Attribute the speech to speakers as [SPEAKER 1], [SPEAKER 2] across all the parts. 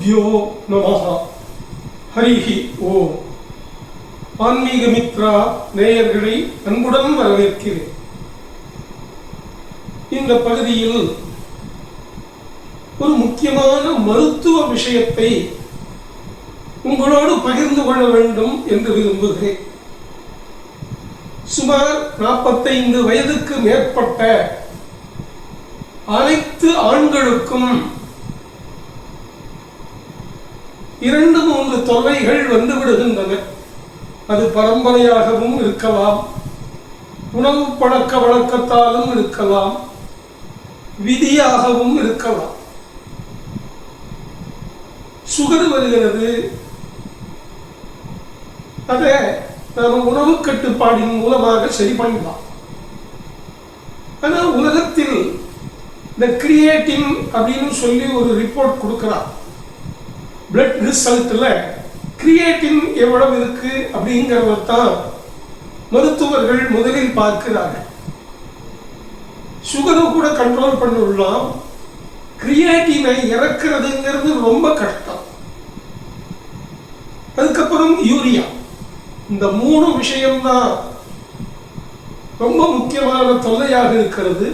[SPEAKER 1] குருப்பியோ நமஹா ஹரிஹி ஓ ஆன்மீக மித்ரா நேயர்களை அன்புடன் வரவேற்கிறேன். இந்த பகுதியில் ஒரு முக்கியமான மருத்துவ விஷயத்தை உங்களோடு பகிர்ந்து கொள்ள வேண்டும் என்று விரும்புகிறேன். சுமார் நாற்பத்தைந்து வயதுக்கு மேற்பட்ட அனைத்து ஆண்களுக்கும் இரண்டு மூன்று தொல்லைகள் வந்து விடுகின்றன. அது பரம்பரையாகவும் இருக்கலாம். உணவு பழக்க வழக்கத்தாலும் இருக்கலாம். விதியாகவும் இருக்கலாம். சுகர் வருகிறது. அதை நம்ம உணவு கட்டுப்பாடின் மூலமாக சரி பண்ணலாம். ஆனால் உலகத்தில் இந்த கிரியேட்டின் அப்படின்னு சொல்லி ஒரு ரிப்போர்ட் கொடுக்கிறார். பிளட் ரிசல்ட்டில் கிரியேட்டின் எவ்வளவு இருக்கு அப்படிங்கிறத தான் மருத்துவர்கள் முதலில் பார்க்கிறார்கள். சுகரை கூட கண்ட்ரோல் பண்ணிடலாம் கிரியேட்டினை இறக்குறதுங்கிறது ரொம்ப கஷ்டம். அதுக்கப்புறம் யூரியா இந்த மூணு விஷயம்தான் ரொம்ப முக்கியமான தொல்லையாக இருக்கிறது.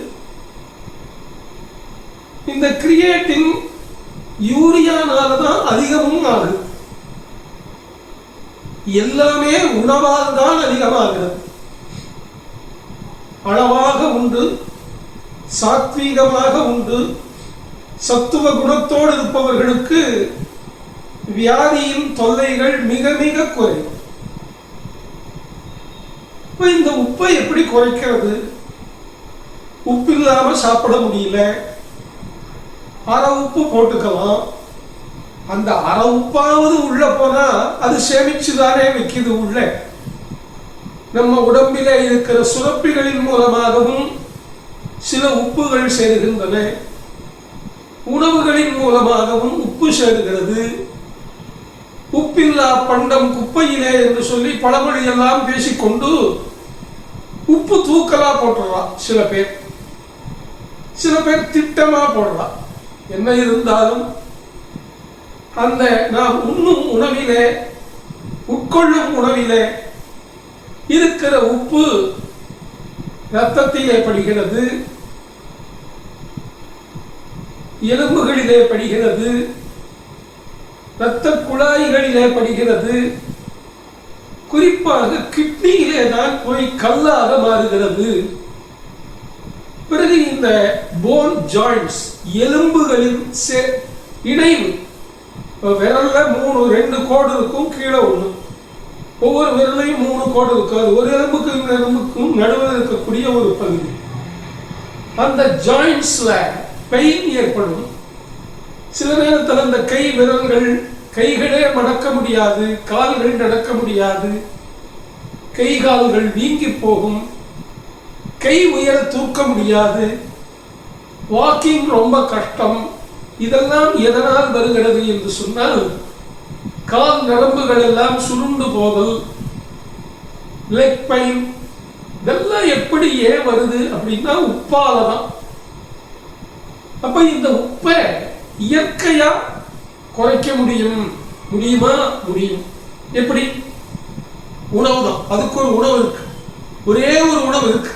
[SPEAKER 1] இந்த கிரியேட்டின் யூரியானால தான் அதிகமும் ஆகுது. எல்லாமே உணவால் தான் அதிகமாகிறது அளவாக உண்டு சாத்வீகமாக உண்டு. சத்துவ குணத்தோடு இருப்பவர்களுக்கு வியாதியின் தொல்லைகள் மிக மிக குறையும் இந்த உப்பை எப்படி குறைக்கிறது? உப்பு இல்லாமல் சாப்பிட முடியல. அரை உப்பு போட்டுக்கலாம். அந்த அரை உப்பாவது உள்ள போனா அது சேமிச்சுதானே வைக்குது உள்ள. நம்ம உடம்பில இருக்கிற சுரப்பிகளின் மூலமாகவும் சில உப்புகள் சேருகின்றன. உணவுகளின் மூலமாகவும் உப்பு சேருகிறது. உப்பில்லா பண்டம் குப்பையிலே என்று சொல்லி பழமொழி எல்லாம் பேசிக்கொண்டு உப்பு தூக்கலா போட்டுடலாம் சில பேர். சில பேர் திட்டமா போடலாம் என்ன இருந்தாலும் அந்த நாம் உண்ணும் உணவிலே உட்கொள்ளும் உணவிலே இருக்கிற உப்பு ரத்தத்திலே படுகிறது எலும்புகளிலே படுகிறது இரத்த குழாய்களிலே படுகிறது. குறிப்பாக கிட்னியிலே தான் போய் கல்லாக மாறுகிறது. இந்த போன் ஜாயிண்ட்ஸ் எலும்புகளின் சே- இணைவு. விரல்ல மூணு ரெண்டு கோடு இருக்கும் கீழே ஒன்று ஒவ்வொரு விரலையும் மூணு கோடு இருக்கும். அது ஒரு எலும்புக்கு இந்த எலும்புக்கும் நடுவில் இருக்கக்கூடிய ஒரு பகுதி. அந்த ஜாயிண்ட்ஸ்ல பெயின் ஏற்படும். சில நேரத்தில் அந்த கை விரல்கள் கைகளே மடக்க முடியாது கால்கள் நடக்க முடியாது. கை கால்கள் வீங்கி போகும். கை உயர தூக்க முடியாது. வாக்கிங் ரொம்ப கஷ்டம். இதெல்லாம் எதனால் வருகிறது என்று சொன்னால் கால் நரம்புகள் எல்லாம் சுருண்டு போதல் லெக் பெயின் இதெல்லாம் எப்படி ஏன் வருது அப்படின்னா உப்பால தான். அப்ப இந்த உப்பை இயற்கையா குறைக்க முடியும்? முடியுமா? முடியும். எப்படி? உணவு தான் அதுக்கு ஒரு உணவு இருக்கு. ஒரே ஒரு உணவு இருக்கு.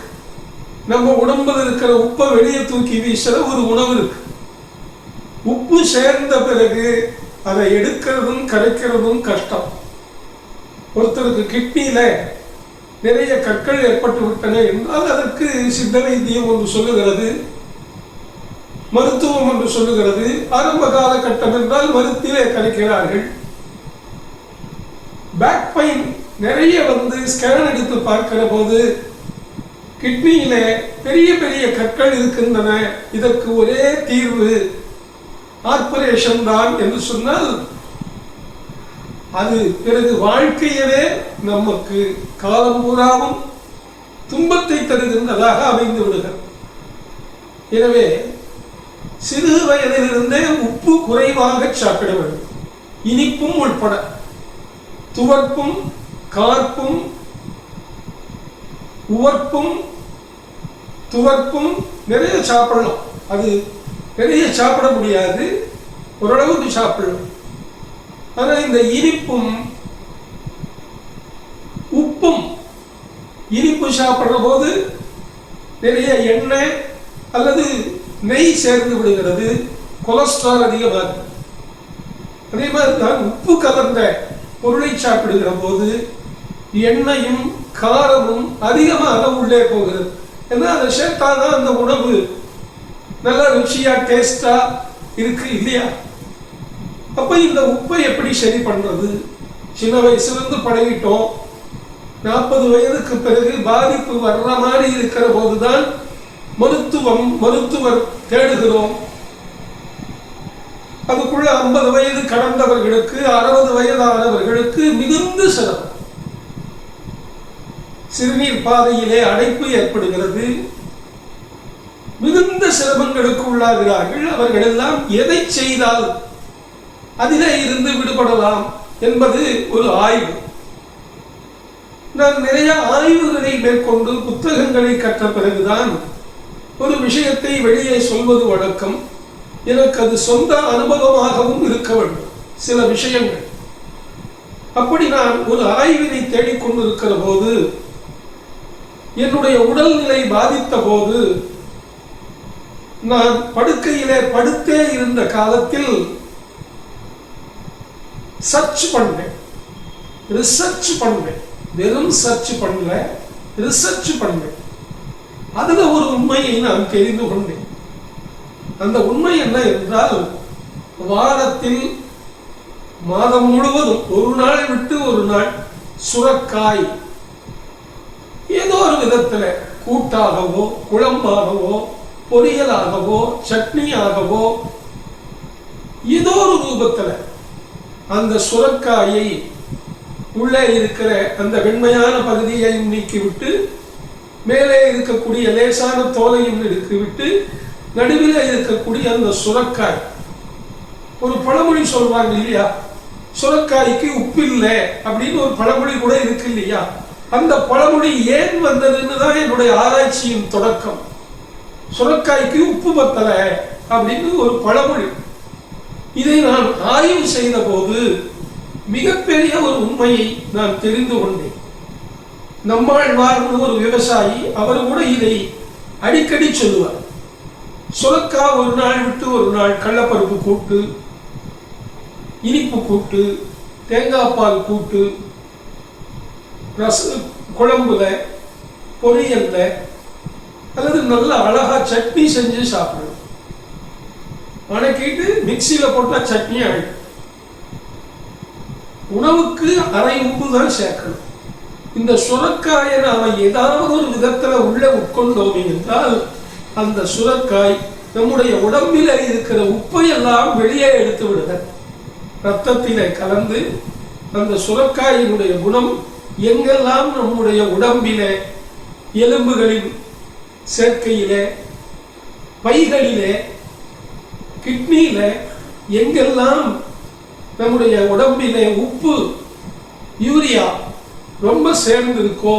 [SPEAKER 1] நம்ம உடம்புல இருக்கிற உப்பை வெளியே தூக்கி வீசுற ஒரு உணவு இருக்கு. உப்பு சேர்ந்த பிறகு அதை எடுக்கிறதும் கரைக்கிறதும் கஷ்டம். ஒருத்தருக்கு கிட்னியில நிறைய கற்கள் ஏற்பட்டு விட்டன என்றால் அதற்கு சித்த வைத்தியம் ஒன்று சொல்லுகிறது. மருத்துவம் என்று சொல்லுகிறது. ஆரம்ப காலகட்டம் என்றால் மருத்திலே கரைக்கிறார்கள். பேக் பெயின் நிறைய வந்து ஸ்கேன் எடுத்து பார்க்கிற போது கிட்னியில பெரிய பெரிய கற்கள் இருக்கின்றன. இதற்கு ஒரே தீர்வு ஆர்பரேஷன் தான் என்று சொன்னால் அது பிறகு வாழ்க்கையவே நமக்கு காலம் பூராவும் துன்பத்தை தருகின்றதாக அமைந்து விடுகிறது. எனவே சிறு வயதிலிருந்தே உப்பு குறைவாக சாப்பிட வேண்டும். இனிப்பும் உட்பட துவர்ப்பும் கார்ப்பும் உவர்ப்பும் துவர்ப்பும் நிறைய சாப்பிடலாம் அது நிறைய சாப்பிட முடியாது. ஓரளவுக்கு சாப்பிடலாம் ஆனால் இந்த இனிப்பும் உப்பும் இனிப்பு சாப்பிட்ற போது நிறைய எண்ணெய் அல்லது நெய் சேர்ந்து விடுகிறது. கொலஸ்ட்ரால் அதிகமாகும். அதே மாதிரி தான் உப்பு கலந்த பொருளை சாப்பிடுகிற போது எண்ணெயும் காரமும் அதிகமாக உள்ளே போகிறது. ஏன்னா அதை சேர்த்தாதான் அந்த உணவு நல்லா ருச்சியா டேஸ்டா இருக்கு இல்லையா? அப்ப இந்த உப்பை எப்படி சரி பண்றது? சின்ன வயசுலேருந்து பழகிட்டோம். நாற்பது வயதுக்கு பிறகு பாதிப்பு வர்ற மாதிரி இருக்கிற போதுதான் மருத்துவம் மருத்துவர் தேடுகிறோம். அதுக்குள்ள ஐம்பது வயது கடந்தவர்களுக்கு அறுபது வயதானவர்களுக்கு மிகுந்த சிரமம் சிறுநீர் பாதையிலே அடைப்பு ஏற்படுகிறது. மிகுந்த சிரமங்களுக்கு உள்ளாகிறார்கள். அவர்கள் எல்லாம் எதை செய்தால் அதிலே இருந்து விடுபடலாம் என்பது ஒரு ஆய்வு. நான் நிறைய ஆய்வுகளை மேற்கொண்டு புத்தகங்களை கற்ற பிறகுதான் ஒரு விஷயத்தை வெளியே சொல்வது வழக்கம். எனக்கு அது சொந்த அனுபவமாகவும் இருக்க வேண்டும் சில விஷயங்கள். அப்படி நான் ஒரு ஆய்வினை தேடிக்கொண்டிருக்கிற போது என்னுடைய உடல்நிலை பாதித்த போது நான் படுக்கையிலே படுத்தே இருந்த காலத்தில் சர்ச் பண்ணேன். ரிசர்ச் பண்ணேன். வெறும் சர்ச் பண்ணல ரிசர்ச் பண்ணேன். அதுல ஒரு உண்மையை நான் தெரிந்து கொண்டேன். அந்த உண்மை என்ன என்றால் வாரத்தில் மாதம் முழுவதும் ஒரு நாள் விட்டு ஒரு நாள் சுரக்காய் ஒரு விதத்துல கூட்டாகவோ குழம்பாகவோ பொரியலாகவோ சட்னியாகவோ ஏதோ ஒரு ரூபத்துல அந்த சுரக்காயை உள்ளே இருக்கிற அந்த வெண்மையான பகுதியையும் நீக்கிவிட்டு மேலே இருக்கக்கூடிய லேசான தோலையும் எடுத்துவிட்டு நடுவில் இருக்கக்கூடிய அந்த சுரக்காய். ஒரு பழமொழி சொல்வாங்க இல்லையா? சுரக்காய்க்கு உப்பு இல்லை அப்படின்னு ஒரு பழமொழி கூட இருக்கு இல்லையா? அந்த பழமொழி ஏன் வந்ததுன்னு தான் என்னுடைய ஆராய்ச்சியின் தொடக்கம். சுரக்காய்க்கு உப்பு பத்தல அப்படின்னு ஒரு பழமொழி. இதை நான் ஆய்வு செய்த போது மிகப்பெரிய ஒரு உண்மையை நான் தெரிந்து கொண்டேன். நம்மாழ்வார்னு ஒரு விவசாயி அவர் கூட இதை அடிக்கடி சொல்லுவார். சுரக்கா ஒரு நாள் விட்டு ஒரு நாள் கடலப்பருப்பு கூட்டு இனிப்பு கூட்டு தேங்காய் பால் கூட்டு ரச குழம்புல பொரியல்ல அல்லது நல்ல அழகா சட்னி செஞ்சு சாப்பிடும் வணக்கிட்டு மிக்சியில போட்டா சட்னி ஆகிடும் உணவுக்கு அரை உப்பு தான் சேர்க்கணும். இந்த சுரக்காயை நாம ஏதாவது ஒரு விதத்துல உள்ள உட்கொண்டோம் என்றால் அந்த சுரக்காய் நம்முடைய உடம்பில் இருக்கிற உப்பை எல்லாம் வெளியே எடுத்து விடுக ரத்தத்திலே கலந்து அந்த சுரக்காயினுடைய குணம் எங்கெல்லாம் நம்முடைய உடம்பிலே எலும்புகளின் சேர்க்கையிலே பைகளிலே கிட்னியில எங்கெல்லாம் நம்முடைய உடம்பிலே உப்பு யூரியா ரொம்ப சேர்ந்து இருக்கோ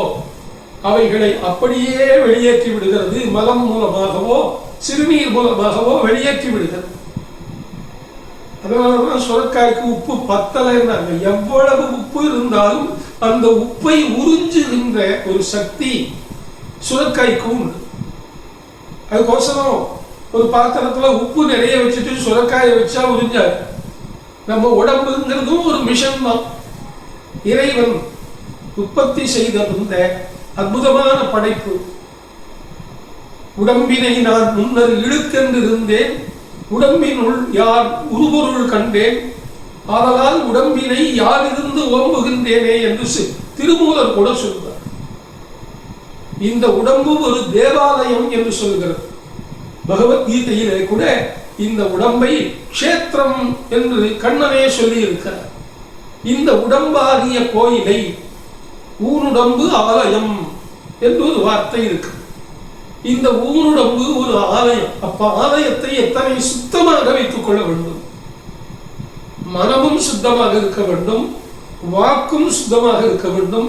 [SPEAKER 1] அவைகளை அப்படியே வெளியேற்றி விடுகிறது. மலம் மூலமாகவோ சிறுநீர் மூலமாகவோ வெளியேற்றி விடுகிறது. அதனாலதான் சுரக்காய்க்கு உப்பு பத்தலைன்னாங்க எவ்வளவு உப்பு இருந்தாலும் அந்த உப்பை உறிஞ்சுகின்ற ஒரு சக்தி சுரக்காய்க்கும் உண்டு. அதுக்கோசரம் ஒரு பாத்திரத்துல உப்பு நிறைய வச்சுட்டு சுரக்காயை வச்சா உறிஞ்சாரு நம்ம உடம்புங்கிறதும் ஒரு மிஷன் தான். இறைவன் உற்பத்தி செய்த இந்த அற்புதமான படைப்பு. உடம்பினை நான் முன்னர் இழுக்கென்றிருந்தேன் உடம்பினுள் யார் உருபொருள் கண்டேன்? ஆதலால் உடம்பினை யாரிருந்து ஓம்புகின்றேனே என்று திருமூலர் கூட சொல்கிறார் இந்த உடம்பு ஒரு தேவாலயம் என்று சொல்கிறது. பகவத்கீதையிலே கூட இந்த உடம்பை க்ஷேத்திரம் என்று கண்ணனே சொல்லி இருக்கிறார் இந்த உடம்பாகிய கோயிலை ஊனுடம்பு ஆலயம் என்று ஒரு வார்த்தை இருக்கு. இந்த ஊருடம்பு ஒரு ஆலயம். அப்ப ஆலயத்தை எத்தனை சுத்தமாக வைத்துக் கொள்ள வேண்டும்? மனமும் சுத்தமாக இருக்க வேண்டும். வாக்கும் சுத்தமாக இருக்க வேண்டும்.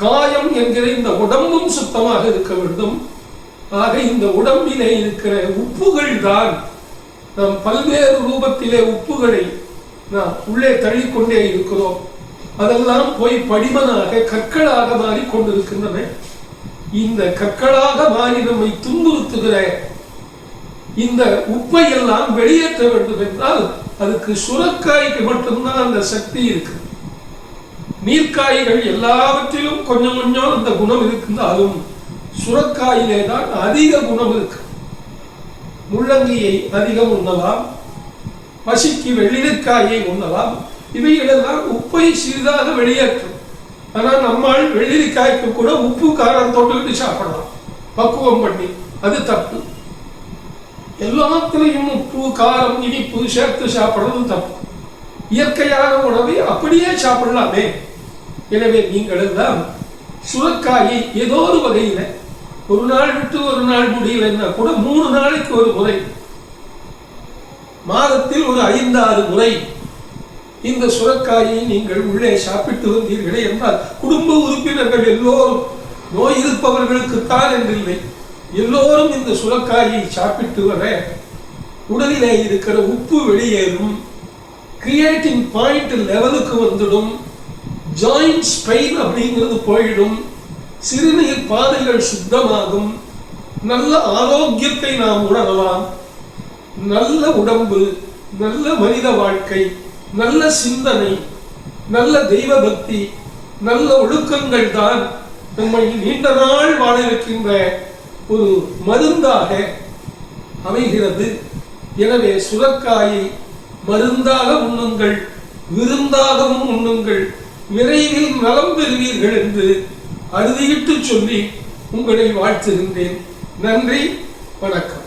[SPEAKER 1] காயம் என்கிற இந்த உடம்பும் சுத்தமாக இருக்க வேண்டும். ஆக இந்த உடம்பிலே இருக்கிற உப்புகள் தான் நாம் பல்வேறு ரூபத்திலே உப்புகளை நாம் உள்ளே தள்ளிக்கொண்டே இருக்கிறோம். அதெல்லாம் போய் படிமனாக கற்களாக மாறி கொண்டிருக்கின்றன இந்த கற்களாக மாறி நம்மை துன்புறுத்துகிற இந்த உப்பை எல்லாம் வெளியேற்ற வேண்டும் என்றால் அதுக்கு சுரக்காய்க்கு மட்டும்தான் அந்த சக்தி இருக்கு. நீர்க்காய்கள் எல்லாவற்றிலும் கொஞ்சம் கொஞ்சம் அந்த குணம் இருந்தாலும் சுரக்காயிலே தான் அதிக குணம் இருக்கு. முள்ளங்கியை அதிகம் உண்ணலாம் பசிக்கு வெள்ளிக்காயை உண்ணலாம் இவைகளெல்லாம் உப்பை சிறிதாக வெளியேற்றும். ஆனால் நம்மால் வெள்ளரிக்காய்க்கு கூட உப்பு காரம் தொட்டுக்கிட்டு சாப்பிடலாம். பக்குவம் பண்ணி. அது தப்பு. எல்லாத்துலேயும் உப்பு காரம் இனிப்பு சேர்த்து சாப்பிடுறது தப்பு. இயற்கையான உணவை அப்படியே சாப்பிடலாமே. எனவே நீங்கள் எல்லாம் சுரக்காயை ஏதோ ஒரு வகையில ஒரு நாள் விட்டு ஒரு நாள் முடியலன்னா கூட மூணு நாளைக்கு ஒரு முறை. மாதத்தில் ஒரு ஐந்தாறு முறை இந்த சுரக்காயை நீங்கள் உள்ளே சாப்பிட்டு வந்தீர்களே என்றால் குடும்ப உறுப்பினர்கள் எல்லோரும் நோய் இருப்பவர்களுக்குத்தான் என்றில்லை எல்லோரும் இந்த சுரக்காயை சாப்பிட்டு வர உடலிலே இருக்கிற உப்பு வெளியேறும். கிரியேட்டிங் பாயிண்ட் லெவலுக்கு வந்துடும். ஜாயிண்ட் ஸ்பெயின் அப்படிங்கிறது போயிடும். சிறுநீர் பாதைகள் சுத்தமாகும். நல்ல ஆரோக்கியத்தை நாம் உணரலாம். நல்ல உடம்பு நல்ல மனித வாழ்க்கை நல்ல சிந்தனை நல்ல தெய்வ பக்தி நல்ல ஒழுக்கங்கள் தான் நம்மை நீண்ட நாள் வாழ இருக்கின்ற ஒரு மருந்தாக அமைகிறது. எனவே சுரக்காயை மருந்தாக உண்ணுங்கள் விருந்தாகவும் உண்ணுங்கள் விரைவில் நலம் பெறுவீர்கள் என்று அறுதியிட்டு சொல்லி உங்களை வாழ்த்துகின்றேன். நன்றி வணக்கம்.